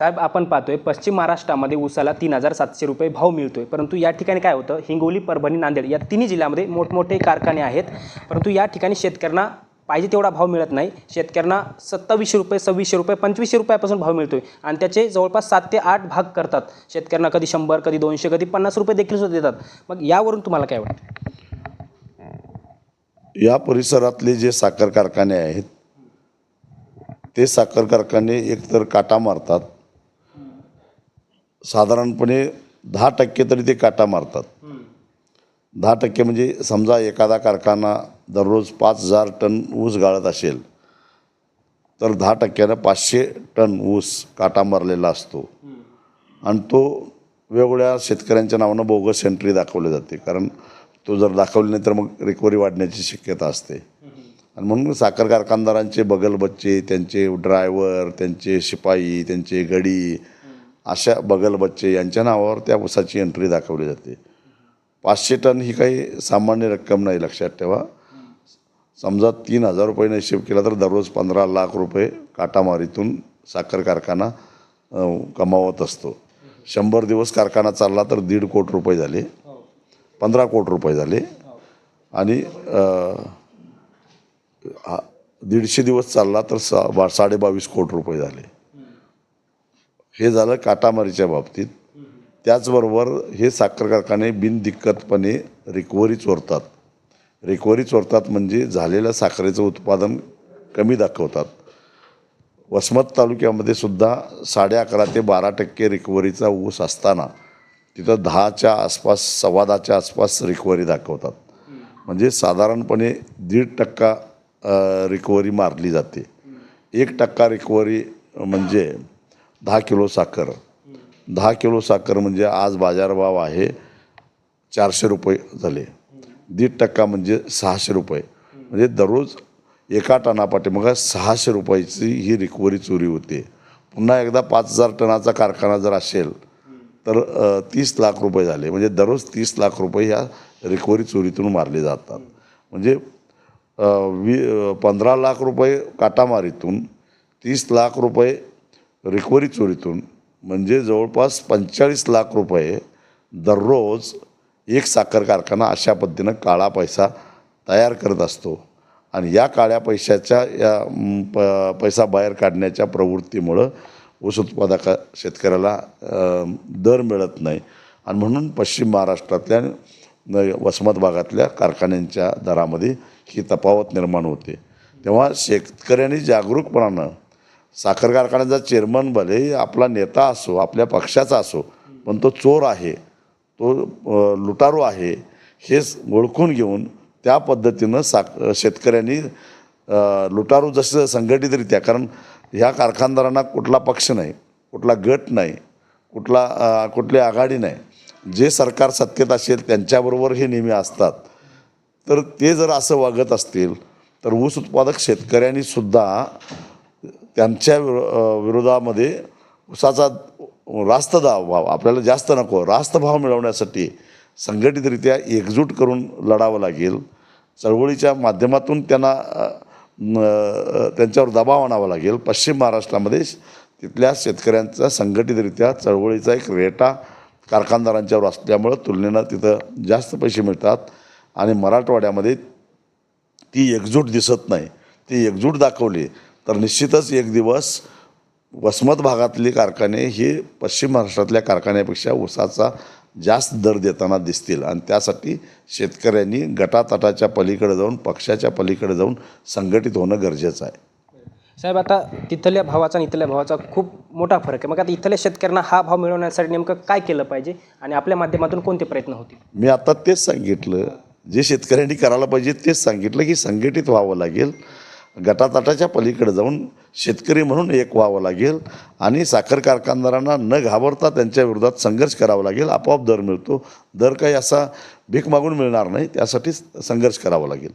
साहेब आपण पाहतोय पश्चिम महाराष्ट्रामध्ये उसाला तीन हजार सातशे रुपये भाव मिळतोय. परंतु या ठिकाणी काय होतं? हिंगोली परभणी नांदेड या तिन्ही जिल्ह्यामध्ये मोठमोठे कारखाने आहेत. परंतु या ठिकाणी शेतकऱ्यांना पाहिजे तेवढा भाव मिळत नाही. शेतकऱ्यांना सत्तावीसशे रुपये सव्वीसशे रुपये पंचवीसशे रुपयापासून भाव मिळतोय. आणि त्याचे जवळपास सात ते आठ भाग करतात. शेतकऱ्यांना कधी शंभर कधी दोनशे कधी पन्नास रुपये देखील सुद्धा देतात. मग यावरून तुम्हाला काय वाटतं? या परिसरातले जे साखर कारखाने आहेत ते साखर कारखाने एकतर काटा मारतात साधारणपणे दहा टक्के तरी ते काटा मारतात. दहा टक्के म्हणजे समजा एखादा कारखाना दररोज पाच हजार टन ऊस गाळत असेल तर दहा टक्क्यानं पाचशे टन ऊस काटा मारलेला असतो. आणि तो वेगवेगळ्या शेतकऱ्यांच्या नावानं बोगस एंट्री दाखवली जाते. कारण तो जर दाखवली नाही तर मग रिकव्हरी वाढण्याची शक्यता असते. आणि म्हणून साखर कारखानदारांचे बगलबच्चे त्यांचे ड्रायव्हर त्यांचे शिपाई त्यांचे गडी अशा बगलबच्चे यांच्या नावावर त्या ऊसाची एंट्री दाखवली जाते. पाचशे टन ही काही सामान्य रक्कम नाही लक्षात ठेवा. समजा तीन हजार रुपयाने हिशेब केला तर दररोज पंधरा लाख रुपये काटामारीतून साखर कारखाना कमावत असतो. शंभर दिवस कारखाना चालला तर दीड कोटी रुपये झाले. पंधरा कोटी रुपये झाले. आणि हा- दीडशे दिवस चालला तर सा बा साडे बावीस कोटी रुपये झाले. हे झालं काटामारीच्या बाबतीत. त्याचबरोबर हे साखर कारखाने बिनदिक्कतपणे रिकव्हरी चोरतात. रिकव्हरी चोरतात म्हणजे झालेल्या साखरेचं उत्पादन कमी दाखवतात. वसमत तालुक्यामध्ये सुद्धा साडे अकरा ते बारा टक्के रिकव्हरीचा ऊस असताना तिथं दहाच्या आसपास सव्वा दहाच्या आसपास रिकव्हरी दाखवतात. म्हणजे साधारणपणे दीड टक्का रिकव्हरी मारली जाते. एक टक्का रिकव्हरी म्हणजे दहा किलो साखर. दहा किलो साखर म्हणजे आज बाजारभाव आहे चारशे रुपये झाले. दीड टक्का म्हणजे सहाशे रुपये. म्हणजे दररोज एका टनापाठी मग सहाशे रुपयाची ही रिकव्हरी चोरी होते. पुन्हा एकदा पाच हजार टनाचा कारखाना जर असेल तर तीस लाख रुपये झाले. म्हणजे दररोज तीस लाख रुपये ह्या रिकव्हरी चोरीतून मारले जातात. म्हणजे वी पंधरा लाख रुपये काटामारीतून तीस लाख रुपये रिकव्हरी चोरीतून म्हणजे जवळपास पंचेचाळीस लाख रुपये दररोज एक साखर कारखाना अशा पद्धतीनं काळा पैसा तयार करत असतो. आणि या काळ्या पैशाच्या या प पैसा बाहेर काढण्याच्या प्रवृत्तीमुळं ऊस उत्पादका शेतकऱ्याला दर मिळत नाही. आणि म्हणून पश्चिम महाराष्ट्रातल्या न- वसमत भागातल्या कारखान्यांच्या दरामध्ये ही तफावत निर्माण होते. तेव्हा शेतकऱ्यांनी जागरूकपणानं साखर कारखान्याचा चेअरमन भले आपला नेता असो आपल्या पक्षाचा असो पण तो चोर आहे तो लुटारू आहे हे ओळखून घेऊन त्या पद्धतीनं साख शेतकऱ्यांनी लुटारू जसं संघटितरित्या कारण ह्या कारखानदारांना कुठला पक्ष नाही कुठला गट नाही कुठला कुठली आघाडी नाही. जे सरकार सत्तेत असेल त्यांच्याबरोबर हे नेहमी असतात. तर ते जर असं वागत असतील तर ऊस उत्पादक शेतकऱ्यांनीसुद्धा त्यांच्या विरो विरोधामध्ये उसाचा रास्त भाव आपल्याला जास्त नको रास्त भाव मिळवण्यासाठी संघटितरित्या एकजूट करून लढावं लागेल. चळवळीच्या माध्यमातून त्यांना त्यांच्यावर दबाव आणावा लागेल. पश्चिम महाराष्ट्रामध्ये तिथल्या शेतकऱ्यांचा संघटितरित्या चळवळीचा एक रेटा कारखानदारांच्यावर असल्यामुळं तुलनेनं तिथं जास्त पैसे मिळतात आणि मराठवाड्यामध्ये ती एकजूट दिसत नाही. ती एकजूट दाखवली. तर निश्चितच एक दिवस वसमत भागातले कारखाने हे पश्चिम महाराष्ट्रातल्या कारखान्यापेक्षा ऊसाचा जास्त दर देताना दिसतील. आणि त्यासाठी शेतकऱ्यांनी गटातटाच्या पलीकडे जाऊन पक्षाच्या पलीकडे जाऊन संघटित होणं गरजेचं आहे. साहेब आता तिथल्या भावाचा आणि इथल्या भावाचा खूप मोठा फरक आहे. मग आता इथल्या शेतकऱ्यांना हा भाव मिळवण्यासाठी नेमकं काय केलं पाहिजे आणि आपल्या माध्यमातून कोणते प्रयत्न होतील? मी आता तेच सांगितलं. जे शेतकऱ्यांनी करायला पाहिजे तेच सांगितलं की संघटित व्हावं लागेल. गटातटाच्या पलीकडे जाऊन शेतकरी म्हणून एक व्हावं लागेल आणि साखर कारखानदारांना न घाबरता त्यांच्या विरोधात संघर्ष करावा लागेल. आपोआप दर मिळतो. दर काही असा भीक मागून मिळणार नाही. त्यासाठी संघर्ष करावा लागेल.